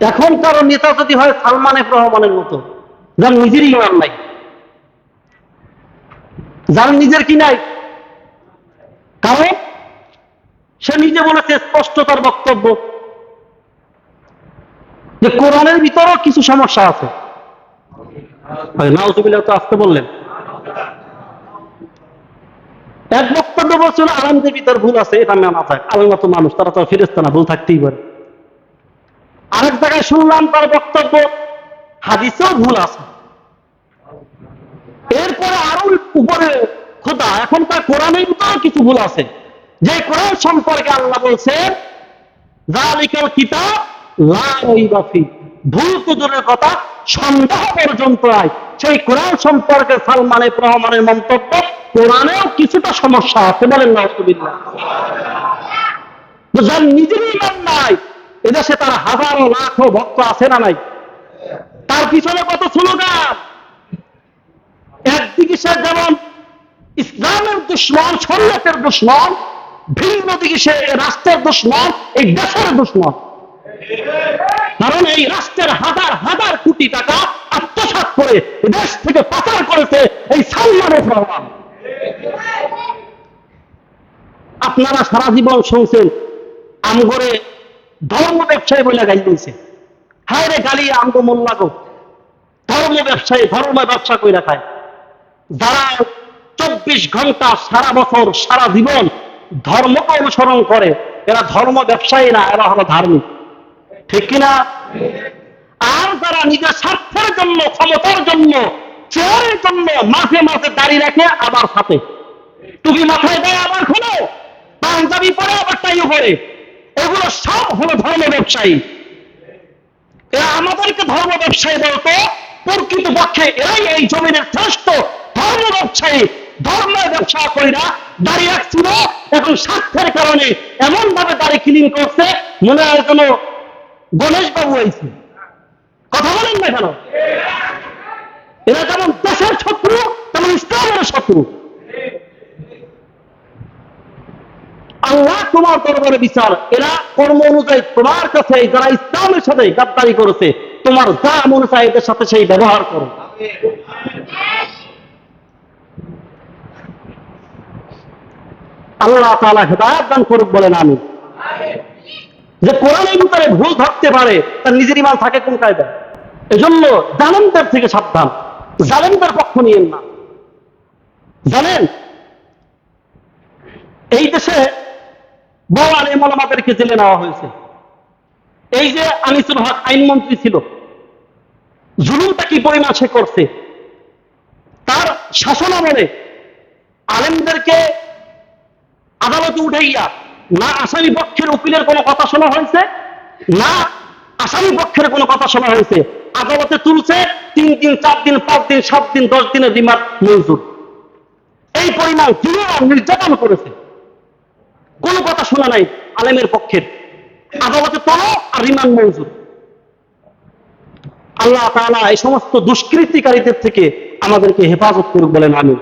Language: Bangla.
এখন কারও নেতা যদি হয় সালমান এফ রহমানের মতো, যার নিজের ইমান নাই, যার নিজের কি নাই, কারণ সে নিজে বলেছে স্পষ্ট তার বক্তব্য যে কোরআনের ভিতরেও কিছু সমস্যা আছে। তো আসতে বললেন। এক বক্তব্য বলছিল আলমদের ভিতর ভুল আছে, এটা যায়। আলম মতো মানুষ, তারা তো ফিরেস্তা না ভুল থাকতেই পারে। আরেক জায়গায় শুনলাম তার বক্তব্য, হাদিসেও ভুল আছে। এরপরে আরও উপরে খোদা, এখন তার ভিতরেও কিছু ভুল আছে। যে কোরআন সম্পর্কে আল্লাহ বলছে ভুল কুদুরের কথা সন্দেহ পর্যন্ত আয় সেই কোরআন সম্পর্কে সালমানের রহমানের মন্তব্য, কোরআনেও কিছুটা সমস্যা আছে বলেন না যার নিজের ইমান নাই এদেশে তার হাজারো লাখো ভক্ত আছে না নাই? তার পিছনে কত স্লোগান? একদিকে সে যেমন ইসলামের দুশ্মন, শরীয়তের দুশ্মন, ভিন্ন দিকে সে রাষ্ট্রের দুশ্মন, এই দেশের দুশ্মন। কারণ এই রাষ্ট্রের হাজার হাজার কোটি টাকা আত্মসাৎ করে দেশ থেকে পাচার করেছে এই সালমানের রহমান আপনারা সারা জীবন শুনছেন, আমগরে ধর্ম ব্যবসায়ী বলে গাই দিয়েছে। হায় রে গালি, আমগো মোল্লা ধর্ম ব্যবসায়ী, ধর্ম ব্যবসা করে খায়। যারা চব্বিশ ঘণ্টা সারা বছর, সারা জীবন ধর্মকে অনুসরণ করে, এরা ধর্ম ব্যবসায়ী না, এরা হলো ধার্মিক। ঠিক কিনা? আর যারা নিজের স্বার্থের জন্য, ক্ষমতার জন্য, চেয়ারের জন্য মাঝে মাঝে দাঁড়িয়ে রাখে, আবার সাথে টুপি মাথায় দেয়, আবার খোলো। পাঞ্জাবি পরে, আবার টাইও পরে এগুলো সব হলো ধর্ম ব্যবসায়ী। এরা আমাদেরকে ধর্ম ব্যবসায়ী বলতো, প্রকৃত পক্ষে এরাই এই জমিনের শ্রেষ্ঠ ধর্ম ব্যবসায়ী। ধর্মের ব্যবসা কইরা দাড়ি রাখছিল, এখন স্বার্থের কারণে এমন ভাবে দাড়ি ক্লিন করছে, মনে হয় কোনো গণেশ বাবু আইছে কথা বলেন না কেন? এরা যেমন দেশের শত্রু, তেমন ইসলামের শত্রু আল্লাহ তোমার দরবারে বিচার। এরা কর্ম অনুযায়ী তোমার কাছে, যারা ইসলামের সাথে গাদ্দারি করেছে, তোমার যা মনে চায় এদের সাথে সেই ব্যবহার করো। আল্লাহ তাআলা হেদায়ত দান করুক বলেন আমি যে কোরআনের ভিতরে ভুল থাকতে পারে, তার নিজের ইমান থাকে কোন কায়দায়? এজন্য জালেমদের থেকে সাবধান। জালেমদের পক্ষ নিয়েন না। জানেন, এই দেশে বড় আলিম ওলামাদেরকে জেলে নেওয়া হয়েছে। এই যে আনিসুল হক আইনমন্ত্রী ছিল, জুলুমটা কি পরিমাণ সে করছে? তার শাসন আমলে আলেমদেরকে আদালতে উঠাইয়া না আসামি পক্ষের উকিলের কোনো কথা শোনা হয়েছে? না আসামি পক্ষের কোনো কথা শোনা হয়েছে? আদালতে তুলছে, তিন দিন, চার দিন, পাঁচ দিন, সাত দিন, দশ দিনের রিমান্ড মঞ্জুর। এই পরিমাণ আর নির্যাতন করেছে? কোনো কথা শোনা নাই আলেমের পক্ষের। আদালতে তলো আর রিমান্ড মঞ্জুর। আল্লাহ তাআলা এই সমস্ত দুষ্কৃতিকারীদের থেকে আমাদেরকে হেফাজত করুক বলেন আমি